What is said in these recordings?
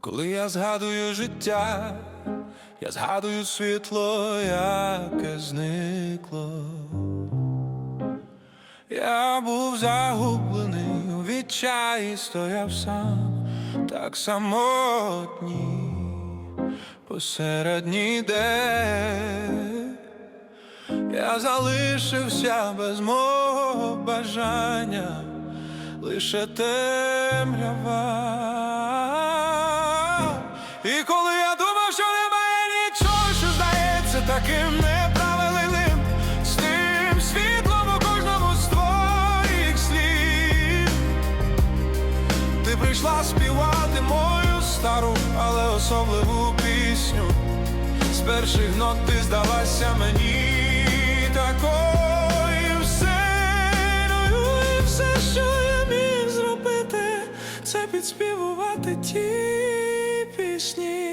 Коли я згадую життя, я згадую світло, яке зникло. Я був загублений у відчаї, стояв сам, так самотній посеред ніде. Залишився без мого бажання, лише темрява. І коли я думав, що немає нічого, що здається таким неправильним, з тим світлом у кожному з твоїх слів. Ти прийшла співати мою стару, але особливу пісню. З перших нот ти здалася мені це підспівувати ті пісні.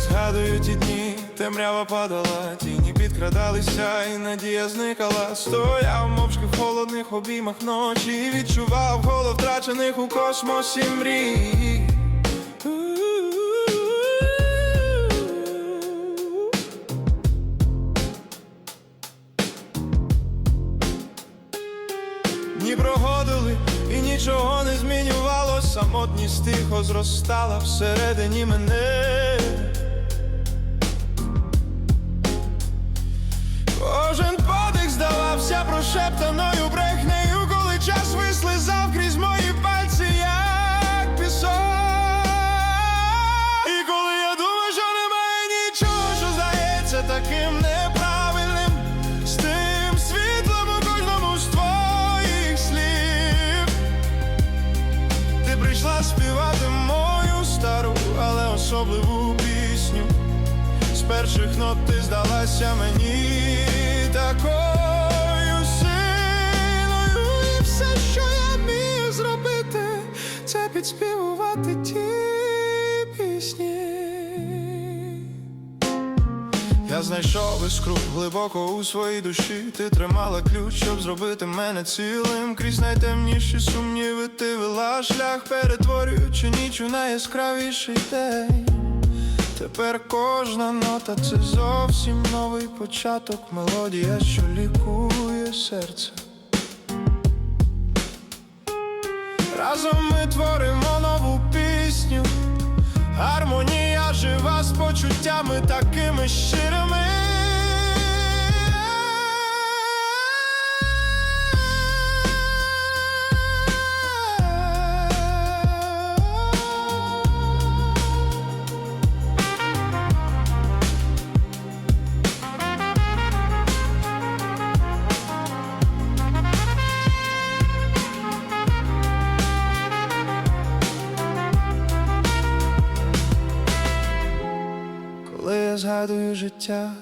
Згадую ті дні, темрява падала, тіні підкрадалися, і надія зникала. Стояв мовчки в холодних обіймах ночі, відчував голод втрачених у космосі мрій. Дні проходили і нічого не змінювалось, самотність тихо зростала всередині мене. Прошептаною брехнею, коли час вислизав крізь мої пальці, як пісок. І коли я думаю, що немає нічого, що здається таким неправильним, з тим світлом у кожному з твоїх слів. Ти прийшла співати мою стару, але особливу пісню. З перших нот ти здалася мені такою це підспівувати ті пісні. Я знайшов іскру глибоко у своїй душі. Ти тримала ключ, щоб зробити мене цілим. Крізь найтемніші сумніви ти вела шлях, перетворюючи ніч у найяскравіший день. Тепер кожна нота це зовсім новий початок, мелодія, що лікує серце. Разом ми творимо почуттями такими щирими. Згадую життя,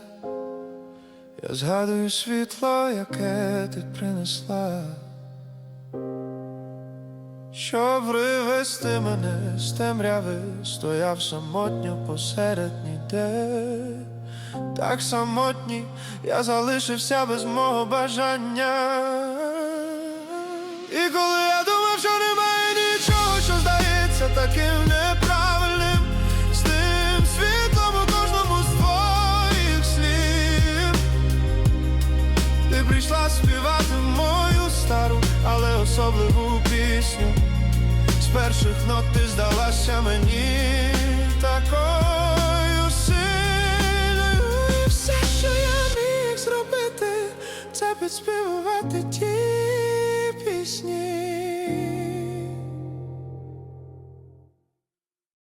я згадую світло, яке ти принесла, щоб привести мене з темряви, стояв самотньо посеред ніде, так самотній я залишився без мого бажання. І коли пісню, з перших нот ти здалася мені такою сильною І все, що я міг зробити, це підспівувати ті пісні.